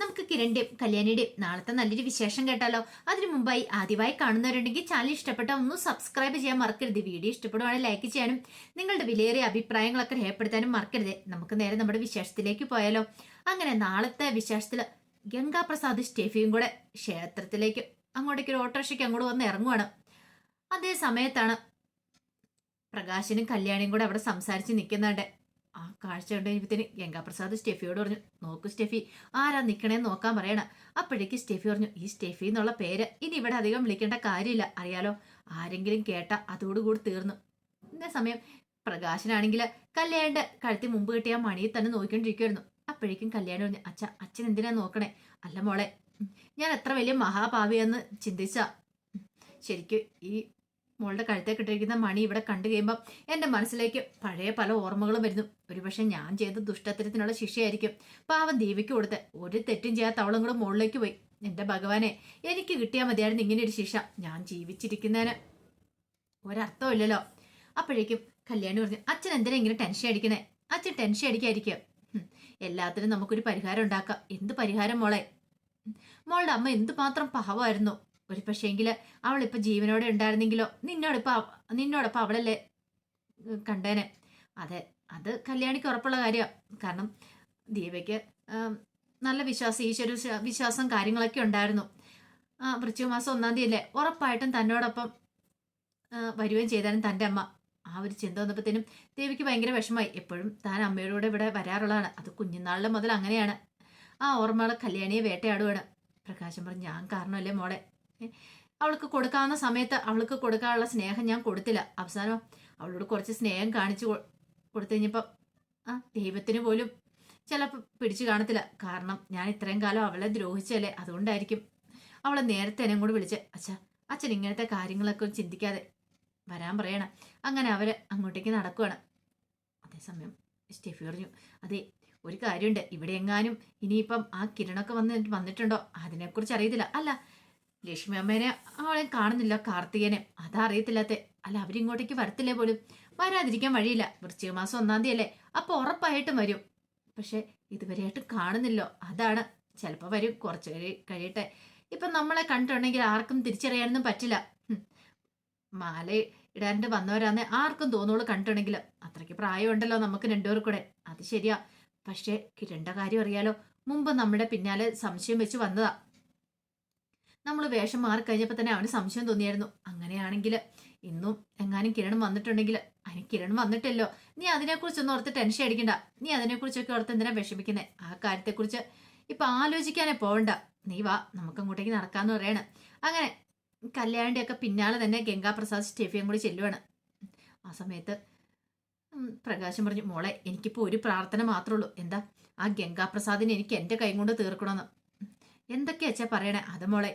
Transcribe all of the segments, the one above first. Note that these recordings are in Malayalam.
നമുക്ക് കിരണിന്റെയും കല്യാണിയുടെയും നാളത്തെ നല്ലൊരു വിശേഷം കേട്ടാലോ? അതിനു മുമ്പായി ആദ്യമായി കാണുന്നവരുണ്ടെങ്കിൽ ചാനൽ ഇഷ്ടപ്പെട്ട ഒന്ന് സബ്സ്ക്രൈബ് ചെയ്യാൻ മറക്കരുത്. വീഡിയോ ഇഷ്ടപ്പെടുവാണെങ്കിൽ ലൈക്ക് ചെയ്യാനും നിങ്ങളുടെ വിലയേറിയ അഭിപ്രായങ്ങളൊക്കെ രേഖപ്പെടുത്താനും മറക്കരുത്. നമുക്ക് നേരെ നമ്മുടെ വിശേഷത്തിലേക്ക് പോയാലോ? അങ്ങനെ നാളത്തെ വിശേഷത്തിൽ ഗംഗാപ്രസാദ് സ്റ്റെഫിയും കൂടെ ക്ഷേത്രത്തിലേക്ക് അങ്ങോട്ടേക്ക് ഒരു ഓട്ടോറിക്ഷയ്ക്ക് അങ്ങോട്ട് വന്ന് ഇറങ്ങുവാണ്. അതേ സമയത്താണ് പ്രകാശനും കല്യാണിയും കൂടെ അവിടെ സംസാരിച്ച് നിൽക്കുന്നുണ്ട്. ആ കാഴ്ച കണ്ട് കഴിഞ്ഞപ്പത്തിന് ഗംഗാപ്രസാദ് സ്റ്റെഫിയോട് പറഞ്ഞു നോക്കൂ സ്റ്റെഫി ആരാ നിക്കണേന്ന് നോക്കാൻ പറയണ? അപ്പോഴേക്ക് സ്റ്റെഫി പറഞ്ഞു ഈ സ്റ്റെഫി എന്നുള്ള പേര് ഇനി ഇവിടെ അധികം വിളിക്കേണ്ട കാര്യമില്ല അറിയാലോ? ആരെങ്കിലും കേട്ട അതോടുകൂടി തീർന്നു. ഇന്ന സമയം പ്രകാശനാണെങ്കിൽ കല്യാണിന്റെ കഴുത്തി മുമ്പ് കിട്ടിയ മണിയിൽ തന്നെ നോക്കിക്കൊണ്ടിരിക്കുമായിരുന്നു അപ്പോഴേക്കും കല്യാണി പറഞ്ഞു അച്ഛ അച്ഛൻ എന്തിനാ നോക്കണേ? അല്ല മോളെ ഞാൻ എത്ര വലിയ മഹാഭാവിയെന്ന് ചിന്തിച്ച. ശരിക്കും ഈ മോളുടെ കഴുത്തേക്കിട്ടിരിക്കുന്ന മണി ഇവിടെ കണ്ടു കഴിയുമ്പോൾ എന്റെ മനസ്സിലേക്ക് പഴയ പല ഓർമ്മകളും വരുന്നു. ഒരുപക്ഷെ ഞാൻ ചെയ്ത ദുഷ്ടത്തരത്തിനുള്ള ശിക്ഷയായിരിക്കും. പാവം ദീപിക്ക് കൊടുത്ത് ഒരു തെറ്റും ചെയ്യാത്ത അവളും കൂടെ മുകളിലേക്ക് പോയി. എന്റെ ഭഗവാനെ എനിക്ക് കിട്ടിയാൽ മതിയായിരുന്നു ഇങ്ങനെ ഒരു ശിക്ഷ. ഞാൻ ജീവിച്ചിരിക്കുന്നതിന് ഒരർത്ഥമില്ലല്ലോ അപ്പോഴേക്കും കല്യാണി പറഞ്ഞു അച്ഛൻ എന്തിനാ ഇങ്ങനെ ടെൻഷൻ അടിക്കണേ അച്ഛൻ ടെൻഷൻ അടിക്കായിരിക്കും എല്ലാത്തിനും നമുക്കൊരു പരിഹാരം ഉണ്ടാക്കാം. എന്ത് പരിഹാരം മോളെ? മോളുടെ അമ്മ എന്തുമാത്രം പാവമായിരുന്നു. ഒരു പക്ഷേങ്കിൽ അവളിപ്പോൾ ജീവനോടെ ഉണ്ടായിരുന്നെങ്കിലോ നിന്നോടിപ്പോൾ നിന്നോടൊപ്പം അവളല്ലേ കണ്ടേനെ? അതെ അത് കല്യാണിക്ക് ഉറപ്പുള്ള കാര്യമാണ് കാരണം ദീപയ്ക്ക് നല്ല വിശ്വാസം ഈശ്വര വിശ്വാസം കാര്യങ്ങളൊക്കെ ഉണ്ടായിരുന്നു. വൃശ്ചിക മാസം ഒന്നാം തീയതി അല്ലേ ഉറപ്പായിട്ടും തന്നോടൊപ്പം വരികയും ചെയ്താലും തന്റെ അമ്മ. ആ ഒരു ചിന്ത വന്നപ്പോഴത്തേനും ദേവിക്ക് ഭയങ്കര വിഷമമായി. എപ്പോഴും താൻ അമ്മയുടെ കൂടെ ഇവിടെ വരാറുള്ളതാണ്. അത് കുഞ്ഞുനാളിലെ മുതൽ അങ്ങനെയാണ്. ആ ഓർമ്മകളെ കല്യാണിയെ വേട്ടയാടുവാണ്. പ്രകാശം പറഞ്ഞു ഞാൻ കാരണമല്ലേ മോളെ? അവൾക്ക് കൊടുക്കാവുന്ന സമയത്ത് അവൾക്ക് കൊടുക്കാനുള്ള സ്നേഹം ഞാൻ കൊടുത്തില്ല. അവസാനം അവളോട് കുറച്ച് സ്നേഹം കാണിച്ചു കൊടുത്തു കഴിഞ്ഞപ്പം ആ ദൈവത്തിന് പോലും ചിലപ്പോൾ പിടിച്ചു കാണത്തില്ല. കാരണം ഞാൻ ഇത്രയും കാലം അവളെ ദ്രോഹിച്ചല്ലേ അതുകൊണ്ടായിരിക്കും അവളെ നേരത്തെ എന്നെ കൂടെ വിളിച്ച്. അച്ഛാ അച്ഛൻ ഇങ്ങനത്തെ കാര്യങ്ങളൊക്കെ ചിന്തിക്കാതെ വരാൻ പറയണം. അങ്ങനെ അവർ അങ്ങോട്ടേക്ക് നടക്കുകയാണ് അതേസമയം സ്റ്റെഫി പറഞ്ഞു അതെ ഒരു കാര്യമുണ്ട്. ഇവിടെ എങ്ങാനും ഇനിയിപ്പം ആ കിരണൊക്കെ വന്ന് വന്നിട്ടുണ്ടോ? അതിനെക്കുറിച്ച് അറിയത്തില്ല. അല്ല ലക്ഷ്മി അമ്മേനെ അവളെ കാണുന്നില്ല കാർത്തികനെ. അതാ അറിയത്തില്ലാത്ത. അല്ല അവരിങ്ങോട്ടേക്ക് വരത്തില്ലേ പോലും? വരാതിരിക്കാൻ വഴിയില്ല. വൃശ്ചിക മാസം ഒന്നാം തീയതി അല്ലേ അപ്പൊ ഉറപ്പായിട്ടും വരും. പക്ഷെ ഇതുവരെയായിട്ടും കാണുന്നില്ലോ. അതാണ്. ചിലപ്പോൾ വരും. കുറച്ച് കഴി കഴിയട്ടെ. ഇപ്പൊ നമ്മളെ കണ്ടിട്ടുണ്ടെങ്കിൽ ആർക്കും തിരിച്ചറിയാനൊന്നും പറ്റില്ല. മാല ഇടാണ്ട് വന്നവരാന്ന് ആർക്കും തോന്നുള്ളൂ കണ്ടിട്ടുണ്ടെങ്കിൽ. അത്രയ്ക്ക് പ്രായമുണ്ടല്ലോ നമുക്ക് രണ്ടുപേർ കൂടെ. അത് ശരിയാ. പക്ഷേ കിരണ്ട കാര്യം അറിയാലോ. മുമ്പ് നമ്മുടെ പിന്നാലെ സംശയം വെച്ച് വന്നതാ. നമ്മൾ വേഷം മാറി കഴിഞ്ഞപ്പോൾ തന്നെ അവന് സംശയം തോന്നിയായിരുന്നു. അങ്ങനെയാണെങ്കിൽ ഇന്നും എങ്ങാനും കിരൺ വന്നിട്ടുണ്ടെങ്കിൽ അതിന് കിരൺ വന്നിട്ടല്ലോ. നീ അതിനെക്കുറിച്ചൊന്നും ഓർത്ത് ടെൻഷൻ അടിക്കണ്ട. നീ അതിനെക്കുറിച്ചൊക്കെ ഓർത്ത് എന്തിനാ വിഷമിക്കുന്നത് ആ കാര്യത്തെക്കുറിച്ച് ഇപ്പം ആലോചിക്കാനേ പോകണ്ട നീ വാ നമുക്ക് അങ്ങോട്ടേക്ക് നടക്കാമെന്ന് പറയണം. അങ്ങനെ കല്യാണിന്റെയൊക്കെ പിന്നാലെ തന്നെ ഗംഗാപ്രസാദ് സ്റ്റെഫിയും കൂടി ചെല്ലുവാണ്. ആ സമയത്ത് പ്രകാശം പറഞ്ഞു മോളെ എനിക്കിപ്പോൾ ഒരു പ്രാർത്ഥന മാത്രമേ ഉള്ളൂ. എന്താ? ആ ഗംഗാപ്രസാദിനെ എനിക്ക് എന്റെ കൈ കൊണ്ട് തീർക്കണമെന്ന് എന്തൊക്കെയാ അച്ഛാ പറയണേ? അത് മോളെ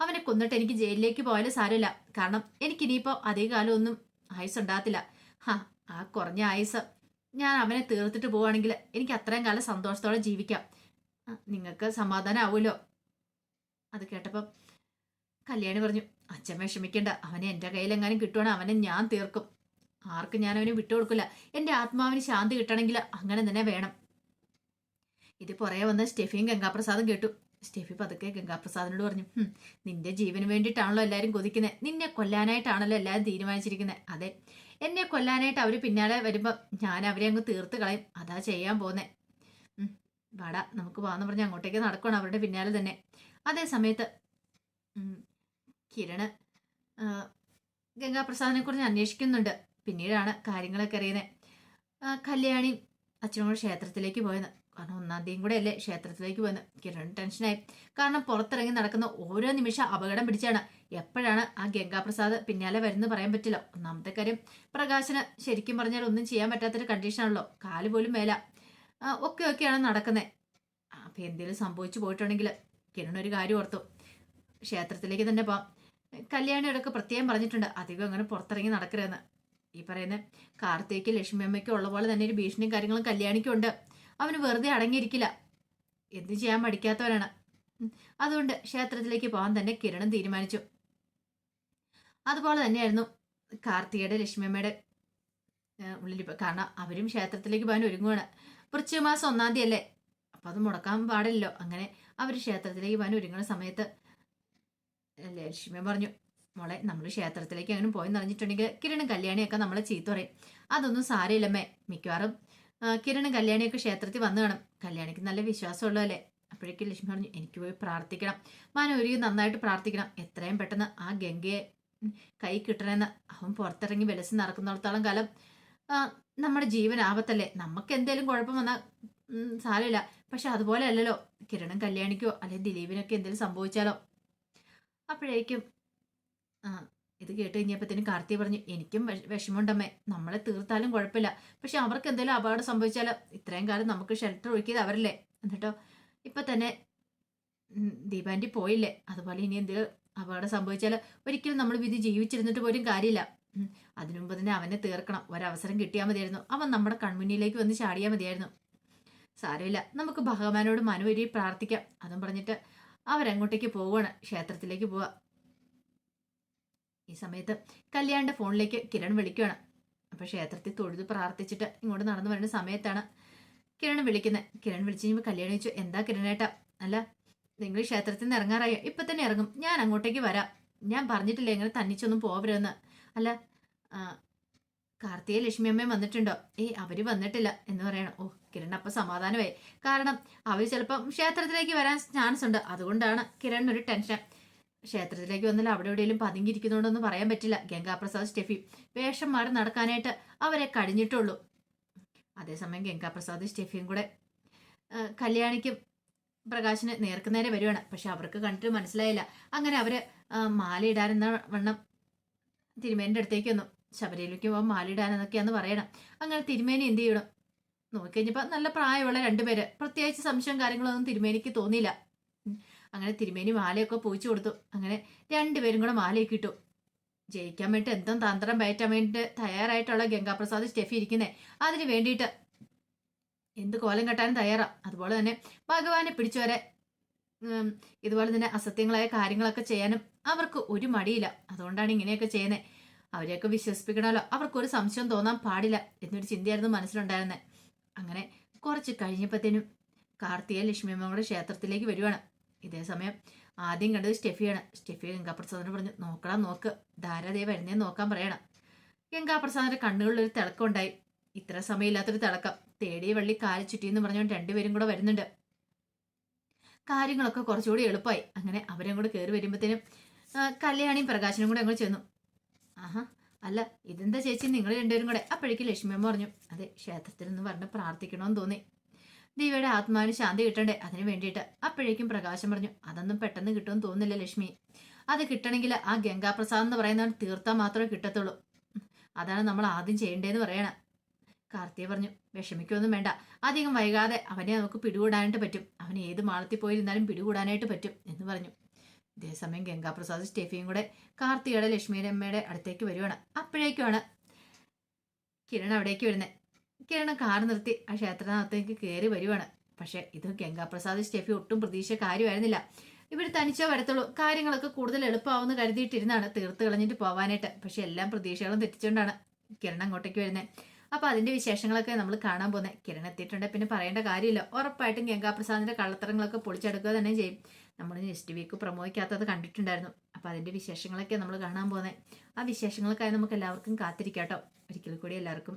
അവനെ കൊന്നിട്ട് എനിക്ക് ജയിലിലേക്ക് പോയാലും സാരമില്ല. കാരണം എനിക്കിനിയിപ്പോൾ അതേ കാലം ഒന്നും ആയുസ് ഉണ്ടാകത്തില്ല. ഹാ ആ കുറഞ്ഞ ആയുസ്. ഞാൻ അവനെ തീർത്തിട്ട് പോവുകയാണെങ്കിൽ എനിക്ക് അത്രയും കാലം സന്തോഷത്തോടെ ജീവിക്കാം. നിങ്ങൾക്ക് സമാധാനം ആവുമല്ലോ അത് കേട്ടപ്പം കല്യാണി പറഞ്ഞു അച്ഛൻ വിഷമിക്കേണ്ട അവനെ എന്റെ കയ്യിലെങ്ങാനും കിട്ടുവാണെങ്കിൽ അവനെ ഞാൻ തീർക്കും. ആർക്കും ഞാൻ അവനെ വിട്ടുകൊടുക്കില്ല. എന്റെ ആത്മാവിന് ശാന്തി കിട്ടണമെങ്കിൽ അങ്ങനെ തന്നെ വേണം. ഇത് പുറകെ വന്ന് സ്റ്റെഫിയും ഗംഗാപ്രസാദും കേട്ടു. സ്റ്റെഫി പതുക്കെ ഗംഗാപ്രസാദിനോട് പറഞ്ഞു നിന്റെ ജീവന് വേണ്ടിയിട്ടാണല്ലോ എല്ലാവരും കൊതിക്കുന്നത് നിന്നെ കൊല്ലാനായിട്ടാണല്ലോ എല്ലാവരും തീരുമാനിച്ചിരിക്കുന്നത് അതെ എന്നെ കൊല്ലാനായിട്ട് അവർ പിന്നാലെ വരുമ്പോൾ ഞാൻ അവരെ അങ്ങ് തീർത്ത് കളയും. അതാ ചെയ്യാൻ പോന്നെ വട നമുക്ക് പോകാന്ന് പറഞ്ഞ് അങ്ങോട്ടേക്ക് നടക്കണം അവരുടെ പിന്നാലെ തന്നെ. അതേ സമയത്ത് കിരണ് ഗംഗാപ്രസാദിനെ കുറിച്ച് അന്വേഷിക്കുന്നുണ്ട്. പിന്നീടാണ് കാര്യങ്ങളൊക്കെ അറിയുന്നത് കല്യാണി അച്ഛനോട് ക്ഷേത്രത്തിലേക്ക് പോയെന്ന്. കാരണം ഒന്നാം കൂടെ അല്ലേ ക്ഷേത്രത്തിലേക്ക് വന്ന് കിരൺ ടെൻഷനായി. കാരണം പുറത്തിറങ്ങി നടക്കുന്ന ഓരോ നിമിഷം അപകടം പിടിച്ചാണ്. എപ്പോഴാണ് ആ ഗംഗാപ്രസാദ് പിന്നാലെ വരുന്നത് പറയാൻ പറ്റില്ല. ഒന്നാമത്തെ കാര്യം പ്രകാശന് ശരിക്കും പറഞ്ഞാൽ ഒന്നും ചെയ്യാൻ പറ്റാത്തൊരു കണ്ടീഷനാണല്ലോ കാൽ പോലും മേല. ഒക്കെ ഒക്കെയാണ് നടക്കുന്നത് അപ്പം എന്തെങ്കിലും സംഭവിച്ചു പോയിട്ടുണ്ടെങ്കിൽ കിരൺ ഒരു കാര്യം ഓർത്തു. ക്ഷേത്രത്തിലേക്ക് തന്നെ പോവാം. കല്യാണിയോടൊക്കെ പ്രത്യേകം പറഞ്ഞിട്ടുണ്ട്. അധികം അങ്ങനെ പുറത്തിറങ്ങി നടക്കരുതെന്ന്. ഈ പറയുന്ന കാർത്തിക്ക് ലക്ഷ്മി അമ്മയ്ക്കും ഉള്ള പോലെ തന്നെ ഒരു ഭീഷണിയും കാര്യങ്ങളും കല്യാണിക്കും ഉണ്ട് അവന് വെറുതെ അടങ്ങിയിരിക്കില്ല. എന്തു ചെയ്യാൻ പഠിക്കാത്തവനാണ് അതുകൊണ്ട് ക്ഷേത്രത്തിലേക്ക് പോകാൻ തന്നെ കിരണം തീരുമാനിച്ചു. അതുപോലെ തന്നെയായിരുന്നു കാർത്തികയുടെ ലക്ഷ്മിയമ്മയുടെ ഉള്ളിൽ കാരണം അവരും ക്ഷേത്രത്തിലേക്ക് പോകാൻ ഒരുങ്ങുകയാണ് വൃശ്ചിക മാസം ഒന്നാം തീയതി അല്ലേ അപ്പൊ അപ്പം അത് മുടക്കാൻ പാടില്ലല്ലോ. അങ്ങനെ അവർ ക്ഷേത്രത്തിലേക്ക് പോകാൻ ഒരുങ്ങുന്ന സമയത്ത് ലക്ഷ്മി പറഞ്ഞു മോളെ നമ്മൾ ക്ഷേത്രത്തിലേക്ക് അങ്ങനെ പോയെന്ന് നിറഞ്ഞിട്ടുണ്ടെങ്കിൽ കിരണും കല്യാണിയൊക്കെ നമ്മളെ ചീത്ത പറയും. അതൊന്നും സാരമില്ലമ്മേ. മിക്കവാറും കിരണും കല്യാണിയൊക്കെ ക്ഷേത്രത്തിൽ വന്നു കാണും. കല്യാണിക്ക് നല്ല വിശ്വാസമുള്ളതല്ലേ അപ്പോഴേക്കും ലക്ഷ്മി പറഞ്ഞു എനിക്ക് പോയി പ്രാർത്ഥിക്കണം. മനോരി നന്നായിട്ട് പ്രാർത്ഥിക്കണം. എത്രയും പെട്ടെന്ന് ആ ഗംഗയെ കൈ കിട്ടണമെന്ന് അവൻ പുറത്തിറങ്ങി വിലസി നടക്കുന്നിടത്തോളം കാലം നമ്മുടെ ജീവൻ ആപത്തല്ലേ? നമുക്ക് എന്തേലും കുഴപ്പം വന്നാൽ സാരമില്ല. പക്ഷെ അതുപോലെ അല്ലല്ലോ കിരണും കല്യാണിക്കോ അല്ലെങ്കിൽ ദിലീപിനൊക്കെ എന്തെങ്കിലും സംഭവിച്ചാലോ? അപ്പോഴേക്കും ഇത് കേട്ട് കഴിഞ്ഞപ്പോഴത്തേനും കാർത്തി പറഞ്ഞു എനിക്കും വിഷ- വിഷമമുണ്ടമ്മേ. നമ്മളെ തീർത്താലും കുഴപ്പമില്ല. പക്ഷെ അവർക്ക് എന്തെങ്കിലും അപകടം സംഭവിച്ചാൽ ഇത്രയും കാലം നമുക്ക് ഷെൽട്ടർ ഒഴുക്കിയത് അവരല്ലേ? എന്നിട്ടോ ഇപ്പൊ തന്നെ ഉം, ദീപാന്റി പോയില്ലേ? അതുപോലെ ഇനി എന്തെങ്കിലും അപകടം സംഭവിച്ചാൽ ഒരിക്കലും നമ്മൾ വിധി ജീവിച്ചിരുന്നിട്ട് പോലും കാര്യമില്ല. അതിനുമുമ്പ് അതിനു മുമ്പ് തന്നെ അവനെ തീർക്കണം. ഒരവസരം കിട്ടിയാൽ മതിയായിരുന്നു. അവൻ നമ്മുടെ കൺമുന്നിലേക്ക് വന്ന് ചാടിയാൽ മതിയായിരുന്നു. സാരമില്ല. നമുക്ക് ഭഗവാനോട് മനുവരി പ്രാർത്ഥിക്കാം. അതും പറഞ്ഞിട്ട് അവരങ്ങോട്ടേക്ക് പോവുകയാണ് ക്ഷേത്രത്തിലേക്ക് പോവാ. ഈ സമയത്ത് കല്യാണിന്റെ ഫോണിലേക്ക് കിരൺ വിളിക്കുകയാണ്. അപ്പൊ ക്ഷേത്രത്തിൽ തൊഴുത് പ്രാർത്ഥിച്ചിട്ട് ഇങ്ങോട്ട് നടന്നു വരുന്ന സമയത്താണ് കിരൺ വിളിക്കുന്നത്. കിരൺ വിളിച്ചു കഴിയുമ്പോൾ കല്യാണി ചോദിച്ചു എന്താ കിരണേട്ടാ? അല്ല നിങ്ങൾ ക്ഷേത്രത്തിൽ നിന്ന് ഇറങ്ങാറായോ? ഇപ്പൊ തന്നെ ഇറങ്ങും. ഞാൻ അങ്ങോട്ടേക്ക് വരാം. ഞാൻ പറഞ്ഞിട്ടില്ല ഇങ്ങനെ തന്നിച്ചൊന്നും പോവരുതെന്ന്? അല്ല കാർത്തിക ലക്ഷ്മി അമ്മയും വന്നിട്ടുണ്ടോ? ഏയ് അവർ വന്നിട്ടില്ല എന്ന് പറയണം. ഓ കിരൺ അപ്പൊ സമാധാനമായി. കാരണം അവർ ചിലപ്പം ക്ഷേത്രത്തിലേക്ക് വരാൻ ചാൻസ് ഉണ്ട്. അതുകൊണ്ടാണ് കിരൺ ഒരു ടെൻഷൻ. ക്ഷേത്രത്തിലേക്ക് വന്നാൽ അവിടെ എവിടെയെങ്കിലും പതുങ്ങിയിരിക്കുന്നുണ്ടോന്ന് പറയാൻ പറ്റില്ല. ഗംഗാപ്രസാദ് സ്റ്റെഫി വേഷം മാറി നടക്കാനായിട്ട് അവരെ കഴിഞ്ഞിട്ടുള്ളൂ അതേസമയം ഗംഗാപ്രസാദ് സ്റ്റെഫിയും കൂടെ കല്യാണിക്കും പ്രകാശിന് നേർക്കുനേരെ വരുവാണ്. പക്ഷെ അവർക്ക് കണ്ടിട്ട് മനസ്സിലായില്ല. അങ്ങനെ അവർ മാലയിടാനെന്ന മാല വണ്ണം തിരുമേനിന്റെ അടുത്തേക്ക് വന്നു. ശബരിയിലേക്ക് പോകാൻ മാലയിടാനെന്നൊക്കെയാന്ന് പറയണം. അങ്ങനെ തിരുമേനി എന്ത് ചെയ്യണം? നോക്കിക്കഴിഞ്ഞപ്പോൾ നല്ല പ്രായമുള്ള രണ്ടുപേര്. പ്രത്യേകിച്ച് സംശയം കാര്യങ്ങളൊന്നും തിരുമേനിക്ക് തോന്നിയില്ല. അങ്ങനെ തിരുമേനി മാലയൊക്കെ പൂച്ചു കൊടുത്തു. അങ്ങനെ രണ്ടുപേരും കൂടെ മാലയൊക്കെ ഇട്ടു. ജയിക്കാൻ വേണ്ടി എന്തും തന്ത്രം പയറ്റാൻ വേണ്ടിയിട്ട് തയ്യാറായിട്ടുള്ള ഗംഗാപ്രസാദ് സ്റ്റെഫി ഇരിക്കുന്നേ. അതിന് വേണ്ടിയിട്ട് എന്ത് കോലം കെട്ടാനും തയ്യാറാ. അതുപോലെ തന്നെ ഭഗവാനെ പിടിച്ചു വരെ ഇതുപോലെ തന്നെ അസത്യങ്ങളായ കാര്യങ്ങളൊക്കെ ചെയ്യാനും അവർക്ക് ഒരു മടിയില്ല. അതുകൊണ്ടാണ് ഇങ്ങനെയൊക്കെ ചെയ്യുന്നത് അവരെയൊക്കെ വിശ്വസിപ്പിക്കണമല്ലോ. അവർക്കൊരു സംശയം തോന്നാൻ പാടില്ല എന്നൊരു ചിന്തയായിരുന്നു മനസ്സിലുണ്ടായിരുന്നത് അങ്ങനെ കുറച്ച് കഴിഞ്ഞപ്പോഴത്തേനും കാർത്തിക ലക്ഷ്മിയമ്മയുടെ ക്ഷേത്രത്തിലേക്ക് വരുവാണ്. ഇതേ സമയം ആദ്യം കണ്ടത് സ്റ്റെഫിയാണ്. സ്റ്റെഫി ഗംഗാപ്രസാദിനെ പറഞ്ഞു നോക്കടാ നോക്ക്. ധാരാതേ വരുന്നേ നോക്കാൻ പറയണം. ഒരു തിളക്കം ഉണ്ടായി. ഇത്ര സമയമില്ലാത്തൊരു തിളക്കം. തേടിയ വള്ളി കാൽ ചുറ്റിയെന്ന് പറഞ്ഞുകൊണ്ട് രണ്ടുപേരും കൂടെ വരുന്നുണ്ട്. കാര്യങ്ങളൊക്കെ കുറച്ചുകൂടി എളുപ്പമായി. അങ്ങനെ അവരും കൂടെ കയറി വരുമ്പോഴത്തേനും കല്യാണിയും പ്രകാശനും കൂടെ അങ്ങോട്ട് ചെന്നു. ആഹാ അല്ല ഇതെന്താ ചേച്ചി? നിങ്ങൾ രണ്ടുപേരും കൂടെ? അപ്പോഴേക്കും ലക്ഷ്മിയമ്മ പറഞ്ഞു അതെ ക്ഷേത്രത്തിൽ നിന്ന് പറഞ്ഞ് പ്രാർത്ഥിക്കണമെന്ന് തോന്നി. ദീപയുടെ ആത്മാവിന് ശാന്തി കിട്ടണ്ടേ? അതിന് വേണ്ടിയിട്ട്. അപ്പോഴേക്കും പ്രകാശം പറഞ്ഞു അതൊന്നും പെട്ടെന്ന് കിട്ടുമെന്ന് തോന്നുന്നില്ല ലക്ഷ്മി. അത് കിട്ടണമെങ്കിൽ ആ ഗംഗാപ്രസാദ് എന്ന് പറയുന്നവൻ തീർത്താൽ മാത്രമേ കിട്ടത്തുള്ളൂ. അതാണ് നമ്മൾ ആദ്യം ചെയ്യേണ്ടതെന്ന് പറയണം. കാർത്തിയ പറഞ്ഞു വിഷമിക്കൊന്നും വേണ്ട. അധികം വൈകാതെ അവനെ നമുക്ക് പിടികൂടാനായിട്ട് പറ്റും. അവൻ ഏത് മാളത്തിൽ പോയിരുന്നാലും പിടികൂടാനായിട്ട് പറ്റും എന്ന് പറഞ്ഞു. ഇതേസമയം ഗംഗാപ്രസാദ് സ്റ്റെഫിയും കൂടെ കാർത്തികയുടെ ലക്ഷ്മിയുടെ അമ്മയുടെ അടുത്തേക്ക് വരുവാണ്. അപ്പോഴേക്കുമാണ് കിരൺ അവിടേക്ക് വരുന്നത് കിരൺ കാർ നിർത്തി. ആ ക്ഷേത്രത്തിനകത്തേക്ക് കയറി വരുവാണ്. പക്ഷെ ഇത് ഗംഗാപ്രസാദ് സ്റ്റെഫി ഒട്ടും പ്രതീക്ഷ കാര്യമായിരുന്നില്ല. ഇവർ തനിച്ചേ വരത്തുള്ളൂ. കാര്യങ്ങളൊക്കെ കൂടുതൽ എളുപ്പമാവുമെന്ന് കരുതിയിട്ടിരുന്നാണ് തീർത്ത് കളഞ്ഞിട്ട് പോവാനായിട്ട്. പക്ഷെ എല്ലാം പ്രതീക്ഷകളും തെറ്റിച്ചുകൊണ്ടാണ് കിരൺ അങ്ങോട്ടേക്ക് വരുന്നത് അപ്പൊ അതിന്റെ വിശേഷങ്ങളൊക്കെ നമ്മൾ കാണാൻ പോകുന്നത് കിരൺ എത്തിയിട്ടുണ്ട്. പിന്നെ പറയേണ്ട കാര്യമില്ല. ഉറപ്പായിട്ടും ഗംഗാപ്രസാദിന്റെ കള്ളത്തരങ്ങളൊക്കെ പൊളിച്ചെടുക്കുക തന്നെ ചെയ്യും. നമ്മൾ നെക്സ്റ്റ് വീക്ക് പ്രമോദിക്കാത്തത് കണ്ടിട്ടുണ്ടായിരുന്നു. അപ്പൊ അതിന്റെ വിശേഷങ്ങളൊക്കെ നമ്മൾ കാണാൻ പോകുന്നത് ആ വിശേഷങ്ങൾക്കായി നമുക്ക് എല്ലാവർക്കും കാത്തിരിക്കാട്ടോ. ഒരിക്കൽ കൂടി എല്ലാവർക്കും